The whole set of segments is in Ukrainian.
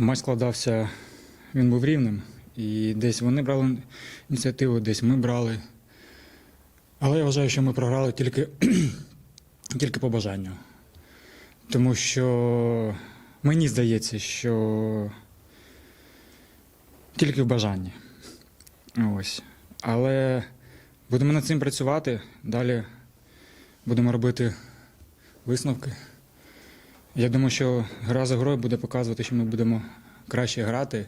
Матч складався, він був рівним. І десь вони брали ініціативу, десь ми брали. Але я вважаю, що ми програли тільки, тільки по бажанню. Тому що мені здається, що тільки в бажанні. Ось. Але будемо над цим працювати. Далі будемо робити висновки. Я думаю, що гра за грою буде показувати, що ми будемо краще грати,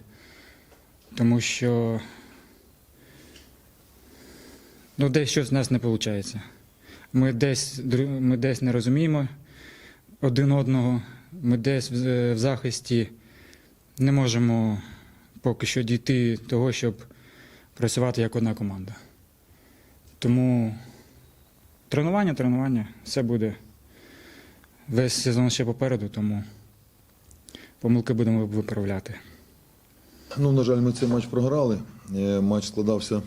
тому що ну, десь щось в нас не виходить. Ми десь, ми десь не розуміємо один одного, ми десь в, в захисті не можемо поки що дійти того, щоб працювати як одна команда. Тому тренування, тренування, все буде. Весь сезон ще попереду, тому помилки будемо виправляти. Ну, на жаль, ми цей матч програли. Е, Матч складався,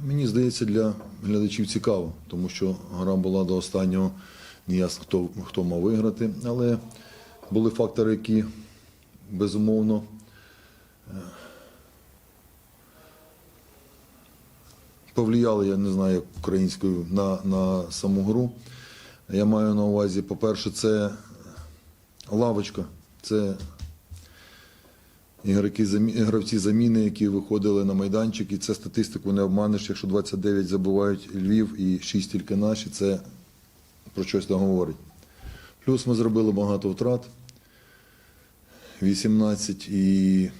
мені здається, для глядачів цікаво, тому що гра була до останнього неясно, хто, хто мав виграти. Але були фактори, які безумовно е, повлияли, я не знаю, українською, на, на саму гру. Я маю на увазі, по-перше, це лавочка, це ігроки, гравці заміни, які виходили на майданчик, і це статистику не обманеш, якщо 29 забувають Львів і 6 тільки наші, це про щось там говорить. Плюс ми зробили багато втрат, 18, і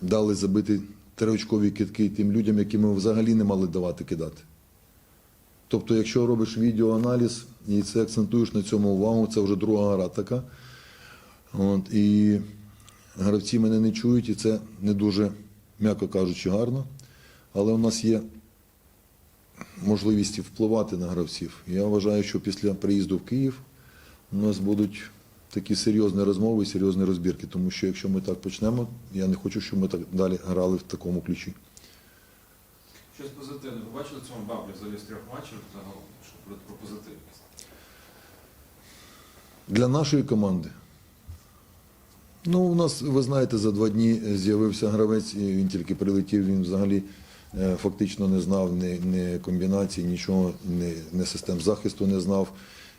дали забити триочкові китки тим людям, яким ми взагалі не мали давати кидати. Тобто, якщо робиш відеоаналіз і це акцентуєш на цьому увагу, це вже друга гра така. От, і гравці мене не чують, і це не дуже, м'яко кажучи, гарно. Але у нас є можливість впливати на гравців. Я вважаю, що після приїзду в Київ у нас будуть такі серйозні розмови і серйозні розбірки. Тому що якщо ми так почнемо, я не хочу, щоб ми так далі грали в такому ключі. Щось позитивне. Ви бачили цьому баблі взагалі з трьох матчів загалом, що про, позитивність? Для нашої команди. Ну, у нас, ви знаєте, за два дні з'явився гравець, і він тільки прилетів, він взагалі е, фактично не знав ні, ні комбінацій, нічого, ні, ні систем захисту не знав.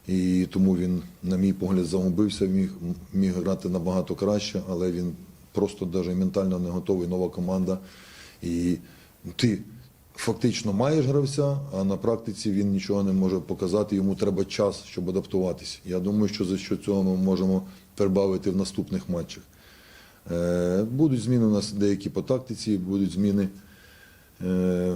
І тому він, на мій погляд, загубився, міг, міг грати набагато краще, але він просто навіть ментально не готовий, нова команда. І ти фактично маєш гравця, а на практиці він нічого не може показати. Йому треба час, щоб адаптуватись. Я думаю, що за що цього ми можемо прибавити в наступних матчах. Е, Будуть зміни у нас деякі по тактиці, будуть зміни. Е,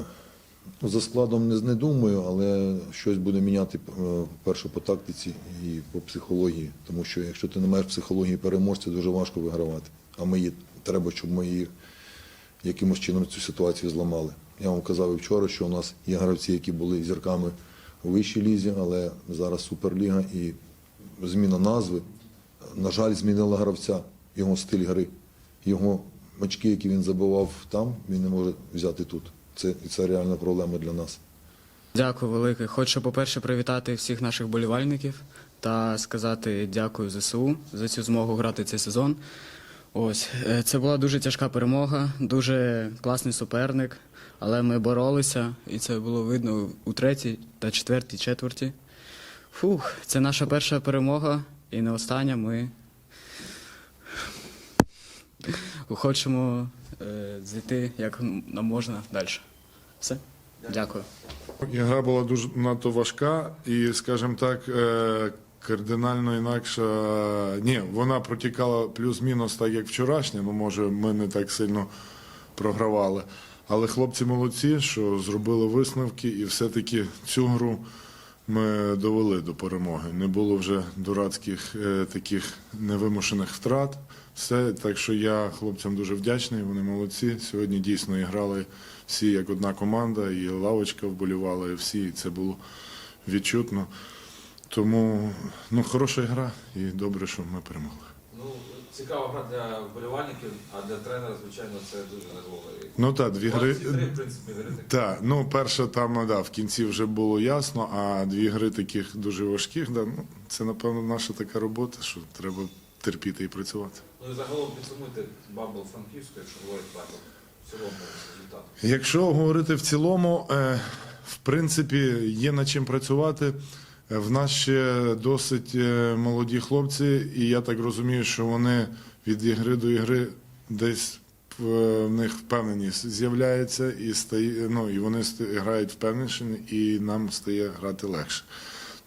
За складом не, не думаю, але щось буде міняти е, перше по тактиці і по психології. Тому що якщо ти не маєш психології переможця, дуже важко вигравати. А ми її, треба, щоб ми її якимось чином цю ситуацію зламали. Я вам казав і вчора, що у нас є гравці, які були зірками у вищій лізі, але зараз Суперліга і зміна назви, на жаль, змінила гравця, його стиль гри, його очки, які він забивав там, він не може взяти тут. Це, це реальна проблема для нас. Дякую велике. Хочу, по-перше, привітати всіх наших болівальників та сказати дякую ЗСУ за цю змогу грати цей сезон. Ось е, це була дуже тяжка перемога, дуже класний суперник, але ми боролися, і це було видно у третій та четвертій четверті. Фух, це наша перша перемога, і не остання. Ми хочемо е, зайти як нам можна далі. Все. Дякую. Ігра була дуже надто важка і, скажімо так, е, кардинально інакша. Ні, вона протікала плюс-мінус так, як вчорашня, ну може ми не так сильно програвали. Але хлопці молодці, що зробили висновки, і все-таки цю гру ми довели до перемоги. Не було вже дурацьких е, таких невимушених втрат. Все, так що я хлопцям дуже вдячний, вони молодці. Сьогодні дійсно і грали всі як одна команда, і лавочка вболівала, і всі, і це було відчутно. Тому ну, хороша гра і добре, що ми перемогли. Ну, цікава гра для вболівальників, а для тренера, звичайно, це дуже нервово. Ну так, дві гри. Три, в принципі, гри такі. Так, ну перша там да, в кінці вже було ясно, а дві гри таких дуже важких, да, ну, це напевно наша така робота, що треба терпіти і працювати. Ну і загалом підсумуйте бабл Франківську, якщо говорить бабл, в цілому результат. Якщо говорити в цілому, е, в принципі, є над чим працювати. В нас ще досить е, молоді хлопці, і я так розумію, що вони від ігри до ігри десь е, в них впевненість з'являється, і ну, і вони грають впевненіше, і нам стає грати легше.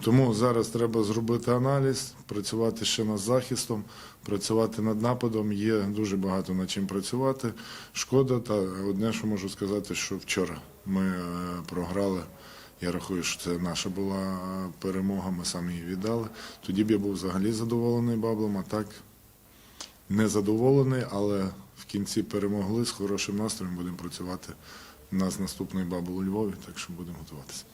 Тому зараз треба зробити аналіз, працювати ще над захистом, працювати над нападом. Є дуже багато над чим працювати. Шкода, та одне, що можу сказати, що вчора ми е, програли. Я рахую, що це наша була перемога, ми самі її віддали. Тоді б я був взагалі задоволений баблом, а так не задоволений, але в кінці перемогли з хорошим настроєм. Будемо працювати. У нас наступний бабл у Львові, так що будемо готуватися.